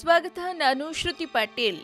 ಸ್ವಾಗತ ನಾನು ಶ್ರುತಿ ಪಾಟೀಲ್.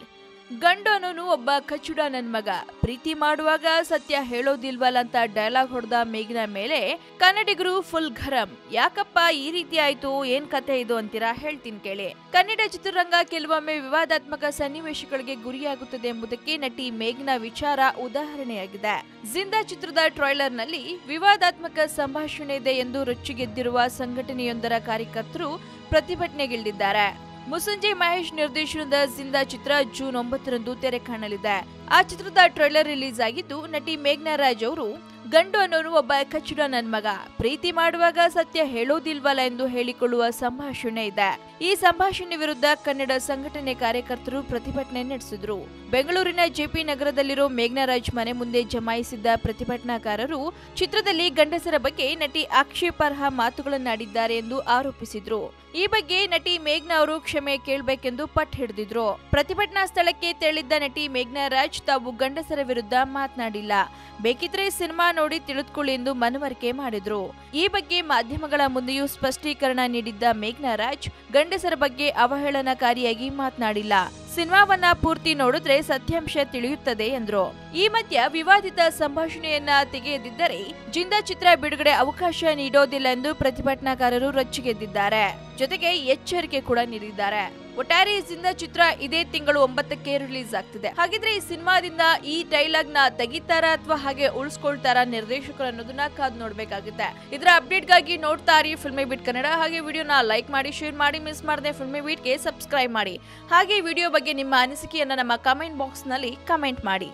ಗಂಡನೂ ಒಬ್ಬ ಕಚ್ಚುಡ ನನ್ ಮಗ. ಪ್ರೀತಿ ಮಾಡುವಾಗ ಸತ್ಯ ಹೇಳೋದಿಲ್ವಲ್ಲ ಅಂತ ಡೈಲಾಗ್ ಹೊಡೆದ ಮೇಘ್ನ ಮೇಲೆ ಕನ್ನಡಿಗರು ಫುಲ್ ಗರಂ ಯಾಕಪ್ಪ ಈ ರೀತಿ ಆಯ್ತು? ಏನ್ ಕತೆ ಇದು ಅಂತೀರಾ ಹೇಳ್ತೀನಿ ಕೇಳಿ. ಕನ್ನಡ ಚಿತ್ರರಂಗ ಕೆಲವೊಮ್ಮೆ ವಿವಾದಾತ್ಮಕ ಸನ್ನಿವೇಶಗಳಿಗೆ ಗುರಿಯಾಗುತ್ತದೆ ಎಂಬುದಕ್ಕೆ ನಟಿ ಮೇಘ್ನ ವಿಚಾರ ಉದಾಹರಣೆಯಾಗಿದೆ. ಜಿಂದಾ ಚಿತ್ರದ ಟ್ರೈಲರ್ನಲ್ಲಿ ವಿವಾದಾತ್ಮಕ ಸಂಭಾಷಣೆ ಇದೆ ಎಂದು ರೊಚ್ಚಿಗೆದ್ದಿರುವ ಸಂಘಟನೆಯೊಂದರ ಕಾರ್ಯಕರ್ತರು ಪ್ರತಿಭಟನೆಗಿಳಿದಿದ್ದಾರೆ. ಮುಸಂಜೆ ಮಹೇಶ್ ನಿರ್ದೇಶನದ ಜಿಂದಾ ಚಿತ್ರ ಜೂನ್ ಒಂಬತ್ತರಂದು ತೆರೆ ಕಾಣಲಿದೆ. ಆ ಚಿತ್ರದ ಟ್ರೈಲರ್ ರಿಲೀಸ್ ಆಗಿದ್ದು ನಟಿ ಮೇಘ್ನಾ ರಾಜ್ ಅವರು ಗಂಡು ಅನ್ನೋನು ಒಬ್ಬ ಕಚ್ಚಿಡ ನನ್ ಮಗ. ಪ್ರೀತಿ ಮಾಡುವಾಗ ಸತ್ಯ ಹೇಳೋದಿಲ್ವಲ್ಲ ಎಂದು ಹೇಳಿಕೊಳ್ಳುವ ಸಂಭಾಷಣೆ ಇದೆ. ಈ ಸಂಭಾಷಣೆ ವಿರುದ್ಧ ಕನ್ನಡ ಸಂಘಟನೆ ಕಾರ್ಯಕರ್ತರು ಪ್ರತಿಭಟನೆ ನಡೆಸಿದ್ರು. ಬೆಂಗಳೂರಿನ ಜೆಪಿ ನಗರದಲ್ಲಿರೋ ಮೇಘ್ನರಾಜ್ ಮನೆ ಮುಂದೆ ಜಮಾಯಿಸಿದ್ದ ಪ್ರತಿಭಟನಾಕಾರರು ಚಿತ್ರದಲ್ಲಿ ಗಂಡಸರ ಬಗ್ಗೆ ನಟಿ ಆಕ್ಷೇಪಾರ್ಹ ಮಾತುಗಳನ್ನಾಡಿದ್ದಾರೆ ಎಂದು ಆರೋಪಿಸಿದ್ರು. ಈ ಬಗ್ಗೆ ನಟಿ ಮೇಘ್ನಾ ಅವರು ಕ್ಷಮೆ ಕೇಳಬೇಕೆಂದು ಪಟ್ಟು ಹಿಡಿದಿದ್ರು. ಪ್ರತಿಭಟನಾ ಸ್ಥಳಕ್ಕೆ ತೆರಳಿದ್ದ ನಟಿ ಮೇಘ್ನಾ ರಾಜ್ ತಾವು ಗಂಡಸರ ವಿರುದ್ಧ ಮಾತನಾಡಿಲ್ಲ. ಬೇಕಿದ್ರೆ ಸಿನಿಮಾ ನೋಡಿ ತಿಳಿದುಕೊಳ್ಳಿ ಎಂದು ಮನವರಿಕೆ ಮಾಡಿದ್ರು. ಈ ಬಗ್ಗೆ ಮಾಧ್ಯಮಗಳ ಮುಂದೆಯೂ ಸ್ಪಷ್ಟೀಕರಣ ನೀಡಿದ್ದ ಮೇಘ್ನಾ ರಾಜ್ ಗಂಡಸರ ಬಗ್ಗೆ ಅವಹೇಳನಕಾರಿಯಾಗಿ ಮಾತನಾಡಿಲ್ಲ. ಸಿನಿಮಾವನ್ನ ಪೂರ್ತಿ ನೋಡಿದ್ರೆ ಸತ್ಯಾಂಶ ತಿಳಿಯುತ್ತದೆ ಎಂದ್ರು. ಈ ಮಧ್ಯ ವಿವಾದಿತ ಸಂಭಾಷಣೆಯನ್ನ ತೆಗೆಯದಿದ್ದರೆ ಜಿಂದಾ ಚಿತ್ರ ಬಿಡುಗಡೆ ಅವಕಾಶ ನೀಡೋದಿಲ್ಲ ಎಂದು ಪ್ರತಿಭಟನಾಕಾರರು ರೊಚ್ಚಿಗೆದ್ದಿದ್ದಾರೆ. ಜೊತೆಗೆ ಎಚ್ಚರಿಕೆ ಕೂಡ ನೀಡಿದ್ದಾರೆ. ಒಟ್ಟಾರೆ ಈ ಜಿಂದಾ ಚಿತ್ರ ಇದೇ ತಿಂಗಳು ಒಂಬತ್ತಕ್ಕೆ ರಿಲೀಸ್ ಆಗ್ತಿದೆ. ಹಾಗಿದ್ರೆ ಈ ಸಿನಿಮಾದಿಂದ ಈ ಡೈಲಾಗ್ನ ತೆಗಿತಾರ ಅಥವಾ ಹಾಗೆ ಉಳಿಸ್ಕೊಳ್ತಾರ ನಿರ್ದೇಶಕರು ಅನ್ನೋದನ್ನ ಕಾದ್ ನೋಡ್ಬೇಕಾಗುತ್ತೆ. ಇದರ ಅಪ್ಡೇಟ್ಗಾಗಿ ನೋಡ್ತಾ ಇರಿ ಫಿಲ್ಮಿ ಬಿಟ್ ಕನ್ನಡ ಹಾಗೆ ವಿಡಿಯೋನ ಲೈಕ್ ಮಾಡಿ ಶೇರ್ ಮಾಡಿ ಮಿಸ್ ಮಾಡದೆ ಫಿಲ್ಮಿ ಬಿಟ್ಗೆ ಸಬ್ಸ್ಕ್ರೈಬ್ ಮಾಡಿ. ಹಾಗೆ ವಿಡಿಯೋ ಬಗ್ಗೆ ನಿಮ್ಮ ಅನಿಸಿಕೆಯನ್ನ ನಮ್ಮ ಕಮೆಂಟ್ ಬಾಕ್ಸ್ನಲ್ಲಿ ಕಮೆಂಟ್ ಮಾಡಿ.